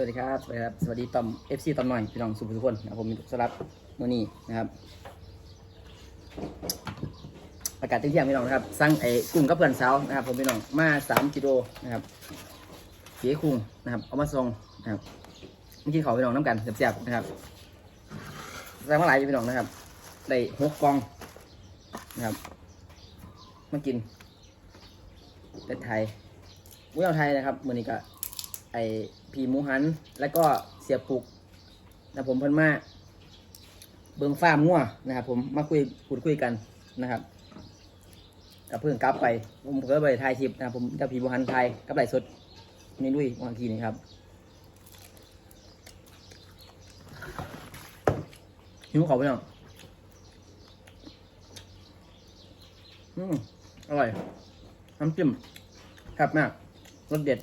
วัสดีครับสวัสดีครับ สวัสดีตอม FC ตอมหน่อยพี่น้องสุภทุกคนนะครับผมมีสลับมื่อนี้นะครับอากาศเที่ยงพี่น้องนะครับสั่งไอ้กุ้งกับเพื่อนสาวนะครับ ผมพี่น้องมาสามกิโลนะครับเสียคุ้งนะครับเอามาส่งนะครับเมื่อกี้เขาพี่น้องน้ำกันเสียบๆนะครับสั่งมาหลายอยู่พี่น้องนะครับได้หกกองนะครับมากินเป็ดไทยหมุ้ยเอาไทยนะครับมื่อนี้ก็ ไอพีหมูหัน แล้วก็เสียปุกนะผมเพิ่นมาเบิงฟาร์มงัวนะครับ ผมมาคุยพูดคุยกันนะครับกับเพื่อนกลับไปผมก็ไปถ่ายคลิปนะครับผมจะพีหมูหันไทยกับไหลสดนี่ลุยวันทีนี้ครับหิวเขาไปยังอืมอร่อยน้ำจิ้มครับมากรสเด็ด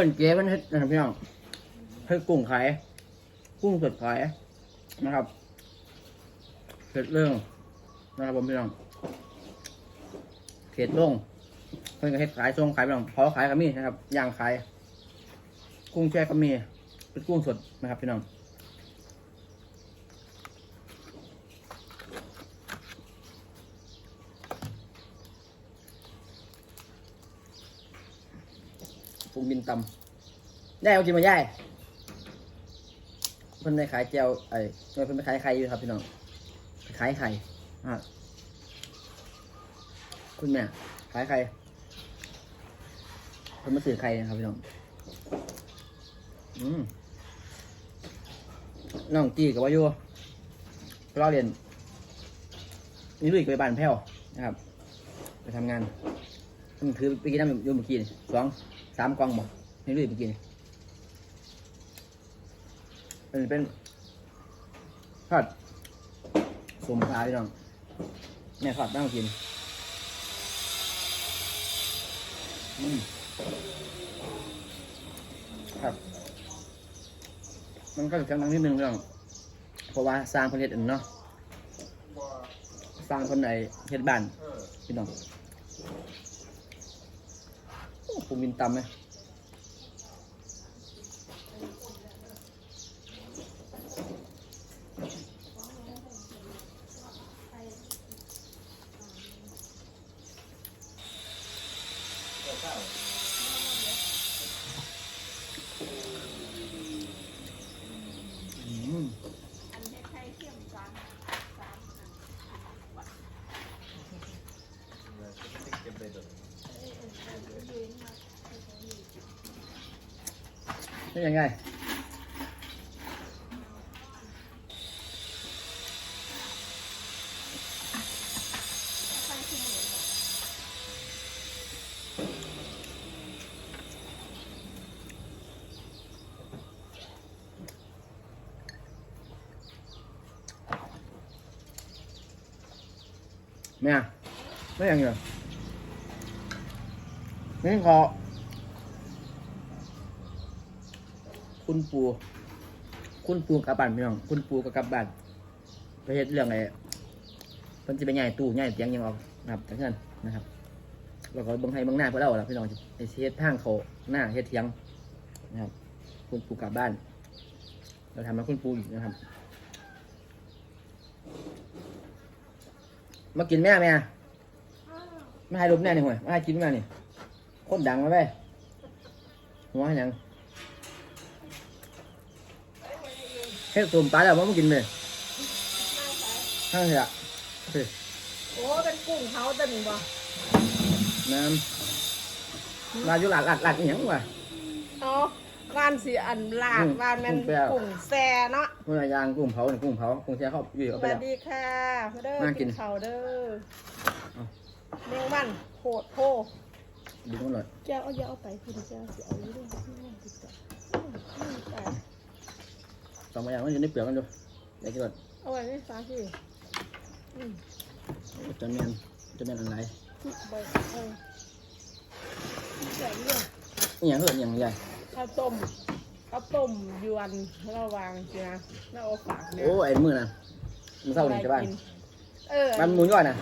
เพื่อนเจ๊มันเฮ็ดนะครับพี่น้องเฮ็ดกุ้งขายกุ้งสดขายนะครับเผ็ดเรื่องนะครับผมพี่น้องเผ็ดลงเพื่อนก็เฮ็ดขายส่งขายพี่น้องเผาขายก็มีนะครับย่างขาย กุ้งแช่ก็มีเป็นกุ้งสดนะครับพี่น้อง งบินตำได้เอากินมาย่ายเพิ่นได้ขายเจียวไอ้เพิ่นไปขายไข่อยู่ครับพี่น้องขายไข่อะคุณแม่ขายไข่เพิ่นมาซื้อไข่นะครับพี่น้องอืมน้องจีกับว่าอยู่เราเรียนนี่ลุยกับไปบ้านแพ้วนะครับ ไปทำงานมันถือไปกินน้ำยมกี้นี่สอง สามกล่องบอกนี่ลุยเมื่อกี้นี่เป็นเป็นทอดสมปลาพี่น้องแม่ทอดบ้างกินอืมครับ มันก็จะกำลังนิดนึงเรื่องเพราะว่าสร้างประเทศอื่นเนาะสร้างคนในเฮ็ดบ้านพี่น้อง โอ้ผมบินตำไหมอืม นี่ยังไงแม่ไม่ยังไงนี่ขอ คุณปูคุณปูกลับบ้านพี่น้อง คุณปูก็กลับบ้านไปเฮ็ดเรื่องอะไรเพิ่นสิไปย้ายตู้ย้ายเตียงยังออกนะครับจากนั้นนะครับแล้วก็เบิ่งให้เบิ่งหน้าเพิ่นเอาล่ะพี่น้องสิไปเฮ็ดทางเขาหน้าเฮ็ดเถียงนะครับ คุณปูกลับบ้าน เราทำมาคุณปูอีกนะครับ มากินแม่แม่ไมาให้รูปแน่นี่ห่วยมาให้กินแม่นี่คนดังมาไปหัวให้หยัง เฮ็ดตุ่มปลาแล้วว่ามากินเลยข้างนี้ละเฮ้ยโอ้เป็นกุ้งเขาตึงบ่น้ำลาอยู่หลาดหลาดหลาดอหยังวะเอาวานสีอันลาอืกมวานแมันกุ้งแซ่บกุ้งแซ่เนาะคุณยางกุ้งเผาเนี่ยกุ้งเผากุ้งแช่เขาอยู่สเอาไปวัสแล้วดีค่ะมาเด้อน่ากิกินนข้าวเด้อเอาเมงวันโคตรโพดูมันหน่อยแก้วเอาอย่าเอาไปคุณแก้วสิเอาอยู่ด้วยไม่ต้องติดต่ออืมอืมอะ สองอย่างมันอยู่ในเปลือกมันดูเดี๋ยวก่อนเอาไว้ไม่ฟ้าสิอืมจะแมนจะแมนอะไรใบเออแบบนี้อหย่างเหินอหย่างใหญ่ข้าวต้มข้าวต้มยวนระวางสินะแล้วเอาฝากเนี่ยโอ้ไอ้มือน่ะมันเศร้าหนิใช่ป่ะกินเออมันหมูย่อยน่ะ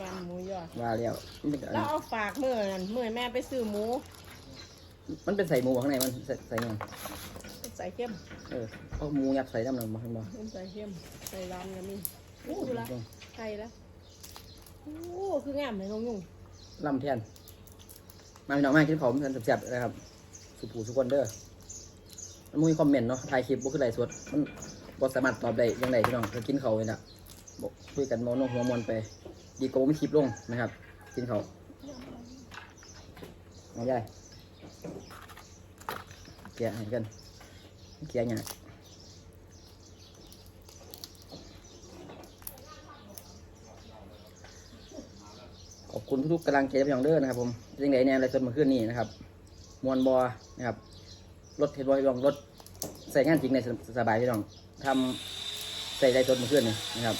วันหมูยอดว่าแล้วมันเป็นแล้วเอาฝากเมื่อนั้นเมื่อแม่ไปซื้อหมู มันเป็นใส่หมูข้างในมันใส่ใส่ยัง ใส่เข้มเออเอาหมูยัดใส่น้ำหนักมาข้างบนมันใส่เข้มใส่ร้านกันนี่โอ้ดูละไทยละโอ้คืองามเลยงงงลำแทนมาพี่น้องมากินของมันแซ่บๆนะครับ สุผูสุกคนเด้อมันมีคอมเมนต์เนาะถ่ายคลิปบ่คือไลฟ์สดมันบ่สามารถตอบได้อยังไงพี่น้องก็กินเขาวเลยนะบอกคุยกันเมอโนหัวมวนไป ดีกว่าบ่มีคลิปลงนะครับ กินเขาวเอาใหญ่เกลี่ยให้กัน เกี่ยยากขอบคุณทุกๆกำลังใจพี่น้องเด้อนะครับผมยังไงเนี่ยอะไรจนมาขึ้นนี่นะครับมวนบอนะครับรถเทนบอยลองรถใส่งานจริงในสบายพี่น้องทำใส่ได้จนมาขึ้นนี่นะครับ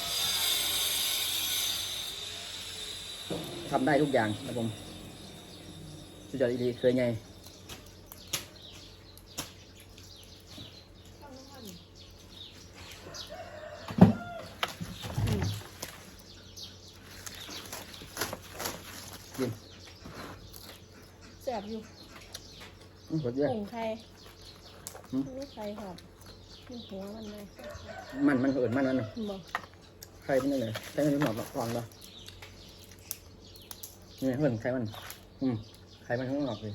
ทำได้ทุกอย่างนะครับผมสุดยอดดีเคยไงกิน แซ่บอยู่ อื้อ หมดเยอะ ผงไข่หืมนี่ไข่ครับนี่หัวมันเลยมันมันเอิญมันนั่นน่ะบอกใครเป็นยังไงใครเป็นหมอบฟังปะนี่เพื่อนใครมัน อืมใครมันข้างนอกเลย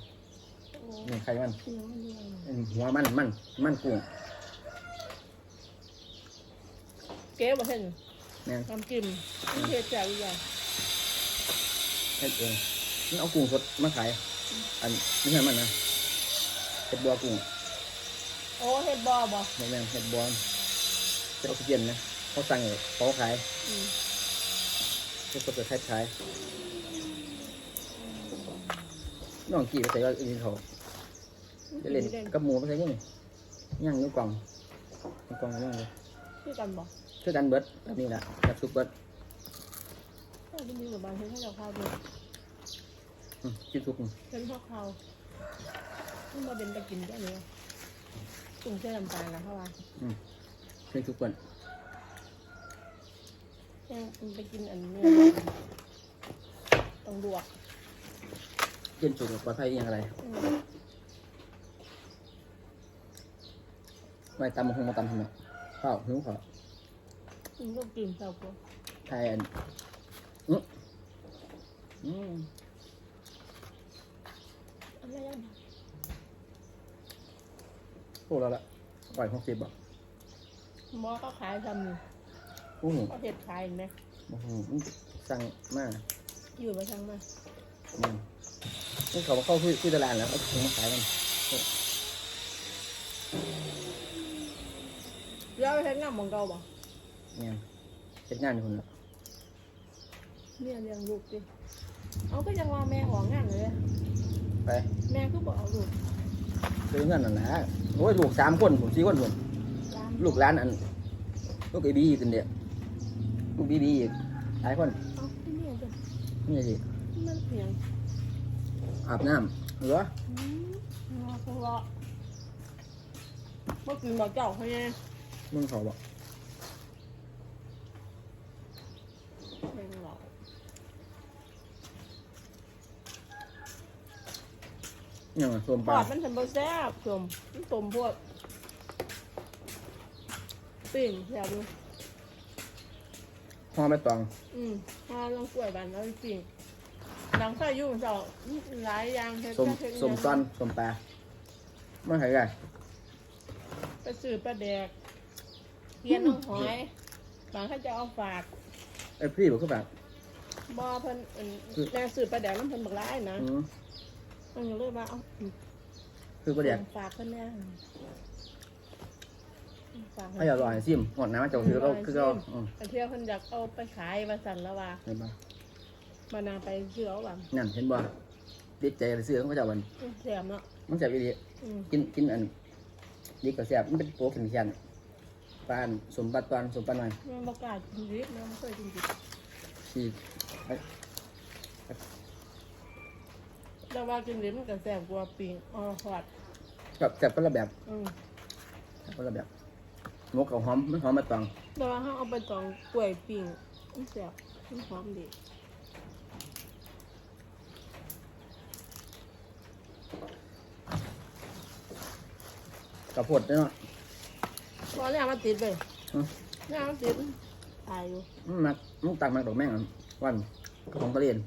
โอ้นี่ใครมันเสียวมันเดียวอืมหัวมันมันมันกุ้งเก๋บ่เห็นแม่นน้ำจิ้มนี่เทแซ่บอยู่ใหญ่เฮ็ดเองนี่เอากุ้งสดมาขาย อันนี่ใช่มันนะ เห็ดบัวกุ้งโอ้เห็ดบอบ่แม่นแม่นเห็ดบัวเป็นออกซิเจนนะเขาสั่งเลยเขาขายอืมเขาสดจะขายขายน้องกี่ไปใส่ว่าอื่นเขาจะเล่นกับหมูไปใส่ยังไงย่างนิ้วกล่องนิ้วกล่องย่างเลยคือกันบ่คือกันเบิร์ดแบบนี้แหละแบบซุปเบิร์ดถ้าเป็นดีกว่าบางทีถ้าเราข้าวดูอืมกินซุปเป็นพวกเขา ที่มาเป็นตะกินได้เลยตุ่มเชื่อน้ำตาลนะเพราะว่ากินซุปเบิร์ดแค่มันไปกินอันเนื้อต้องลวกกินสุกปลอดภัยอหย่างไรอืมไม่ตำมันคงมาตำทำไมข้าวหิวข้าวมันก็กินเท่ากันไทยอันอื้ออืมอะไรอย่างพว กเราละปล่อยหกสิบอะหมอก็ขายทำนี่โอ้โหก็เห็ดขายเห็นไหมโอ้โหมันสั่งมากอยู่ไปช่างมาอืมนี่เขามาเข้าคุยคุยตลาดแล้วเขาถึงมาขายกันแล้วไปเห็ดงามของเก่าบ่เนี่ยเฮ็ดงานอยู่คนละเนี่ยเลี้ยงลูกดิเอาก็ยังว่าแม่ออกงานเลย ไป แม่ก็บอกเอาลูก ซื้อเงินนั่นแหละโอ้ยลูกสามคนผมสี่คนผมร้านลูกร้านอันลูกไอบีอีกคนเดียวลูกบีบีอีกหลายคนเอาที่นี่จ้ะนี่สิมันเพียงอาบน้ำเหรออืมงอเพราะว่าเมื่อกินบอกเจ้าเขาไงมึงเขาบอก แม่งหลอก ยังไงส้มปปอลาดมันถึงบ่แซ่บชมมันสมพวกปิ่งแซ่บดูห่อไม่ตองอืมถ้าลองกล้วยบานแล้วปิ่งหลังใส่ยุ่งเจ้าหลายอย่างเฮ็ดส้มเฮ็ดส้มซ้อนส้มปลาไม่ใช่ไงไปซื้อปลาแดกเกียนน้องหอยบางเขาจะเอาฝาก ไอ้พี่บอกคือแบบบ่เพิ่นอั่นแม่ซื้อปลาแดกน้ำเพิ่นบักหลายนะ อืม มันก็เลยว่าเอาคือประเดี๋ยวฝากเพิ่นแน่ฝากให้อร่อยซิมหมดน้ำจะถือก็คือก็อืมอันเที่ยวเพิ่นอยากเอาไปขายว่าสั่นแล้วว่าเห็นปะมานางไปซื้อเอาว่านั่นเห็นบ่ติดใจไปซื้อของเขาเจ้าวันแซ่บเนาะมันแซ่บดีอืมกินกินอันดีกว่าแซ่บมันเป็นโป๊กแข็งๆปลาอันสมปลาตอนสมปลาหน่อยมันบ่กล้ากินดิบนะมันเคยกินดิบที่ แต่ว่ากินดิบมันก็แซ่บกว่าปิ้งอ๋อทอดแบบแบบคนละแบบอืมแบบคนละแบบหมกกับหอมมันหอมมาตองแต่ว่าเฮาเอาไปตองกล้วยปิ้งมันแซ่บมันหอมดีกับโพดเนาะตอนนี้มันติดไปอืมเนี่ยมันติดตายอยู่มันมักมันตักมักดอกแม่งอะวันกระของกระเรียน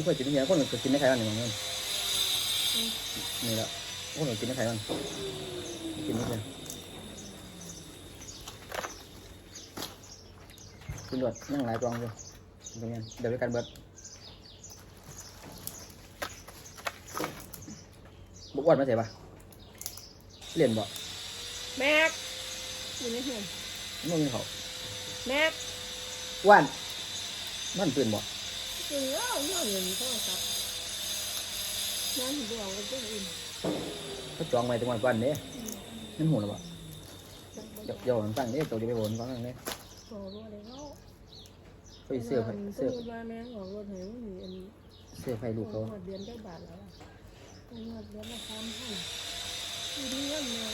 ไม่เคยกินที่ไหนคนหนเคยกินได้ใครวันหนึ่งของเงินนี่แหละคนอื่นกินได้ใครวันกินไม่ใช่กินดวดนั่งหลายกองอยู่ตรงนี้เดี๋ยวไปกันเบิร์ดบุกวันมาใส่ปะเรียนบ่แม็กอยู่ในเฮือนมึงเขาแม็กว่านมันตื่นบ่ กินแล้วนอนอยู่ในโทรศัพท์นั่นเดี๋ยวก็จะอิ่มเขาจองไว้ตรงวันวันเนี้ยนั่นหูแล้วบ่เดี๋ยวเดี๋ยวมันฟังเนี้ยตัวเดียวไปโหนฟังเนี้ยโอ้โหเลยเขาไปเสื้อไฟเสื้อสมมุติว่าแม่งของรถเหวมีอันเสื้อไฟลูกเขาหมดเดือนเจ้าบาทแล้วอะหมดเดือนละสามพันอีนี่เงินเนี่ย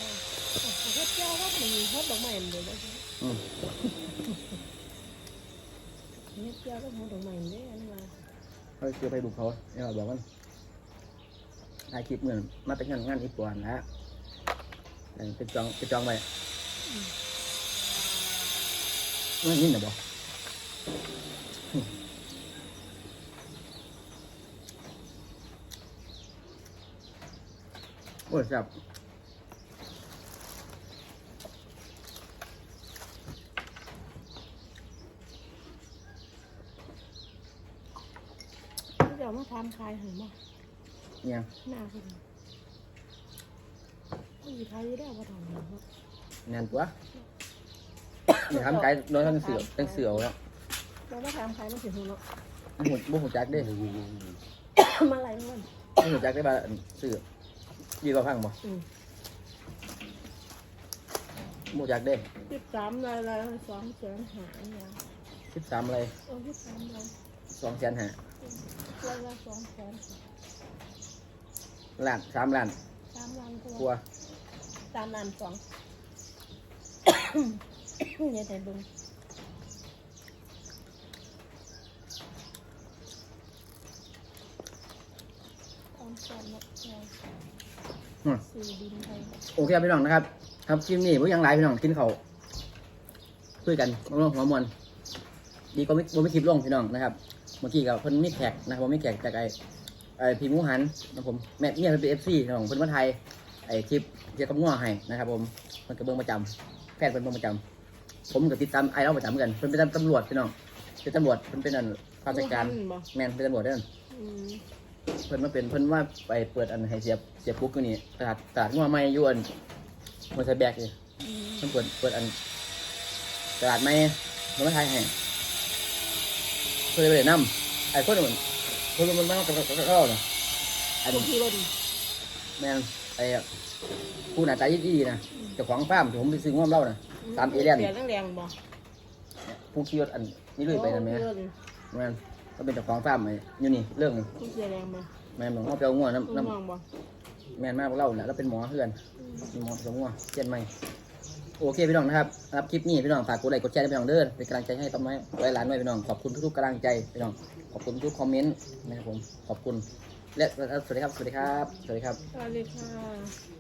เขาก็เจ้าก็มีเขาดอกไม้เดี๋ยวนะอืม เนี่ยเจ้าก็หมดดอกไม้เนี่ยอันมาเขาเสื้อไฟลูกเขาเนี่ยบอกมันถ่ายคลิปเหมือนมาเป็นงานงานอีปวนนะแต่ไปจองไปจองไว้มันนี่นะบ่โอ้ยจับ เดี๋ยวมาทำคลายเห็นไหมเนี่ยหน้าคุณมีใครได้มาทำเนี่ยงานตัวอย่าทำไกลโดนทั้งเสือทั้งเสือแล้วเราไม่ทำใครมันถึงหัวเนาะบุกบุกจักเด้มาอะไรมันบุกจักได้บ้าเสือยีก็พังบ่อืมบุกจักเด้สิบสามลายลายสองแสนหาเนี่ยสิบสามอะไรโอ้สิบสามลายสองแสนห้า ลายละสองแสนล้านสามล้านสามล้านกกลัวว่าสามล้านสองเนี่ยแต่เบึงตอนสอนเนาะสื่อดินไทยโอเคพี่น้องนะครับ ครับคลิปนี้พวกยังไลฟ์พี่น้องกินเขาวคุยกันเรื่องหัวมวลดีก็ไม่บ่ไม่คลิปลงพี่น้องนะครับ เมื่อกี้กับเพิ่นมีแขกนะครับผมมีแขกจากไอ้ไอ้พี่หมูหันนะผมแม่เนี่ยเพิ่นเป็นเอฟซีน้องเพิ่นมาไทยไอ้คลิปเกี่ยวกับงัวให้นะครับผมมันก็เบิ่งประจำแพทย์เพิ่นเบิ่งประจำผมก็ติดตามไอ้เราประจำเหมือนกันเพิ่นเป็นตำรวจพี่น้องเป็นตำรวจเพิ่นเป็นอันข้าราชการบ่แม่นเป็นตำรวจเด้ออืมเพิ่นมาเป็นเพิ่นว่าไปเปิดอันให้เสียบเสียบปุ๊กอยู่นี่ตลาดตลาดงัวใหม่อยวนมันใส่แบกนี่อืมเพิ่นเปิดเปิดอันตลาดใหม่แล้วมาทายให้เพิ่น เลยไปเล่นน้ำไอ้คนนั้นมันคนนั้นมันมากับกับกับเราเนาะไอ้พวกที่รถแม่นไอ้ผู้หน้าตาดีๆนะเจ้าของฟาร์มที่ผมไปซื้องัวเล่าน่ะตามเอเลี่ยนเสียงแรงๆบ่ผู้ขี่รถอันนี้เลยไปนั่นแม่โอ้เรื่องแม่นก็เป็นเจ้าของฟาร์มไอ้อยู่นี่เรื่องนี่ผู้เสียแรงบ่แม่นบอกเขาไปเอางัวน้ำน้น้ำมองบ่แม่นมากพวกเราเนี่ยเราเป็นหมอเพื่อนอืมมีหมอสมงัวเชียนใหม่ โอเคพี่น้องนะครับรับคลิปนี้พี่น้องฝากกดไลค์กดแชร์ให้พี่น้องเด้อเป็นกำลังใจให้ต้อมไม้ไว้ร้านไว้พี่น้องขอบคุณทุกๆกำลังใจพี่น้องขอบคุณทุกคอมเมนต์นะครับผมขอบคุณและสวัสดีครับสวัสดีครับสวัสดีครับ สวัสดีค่ะ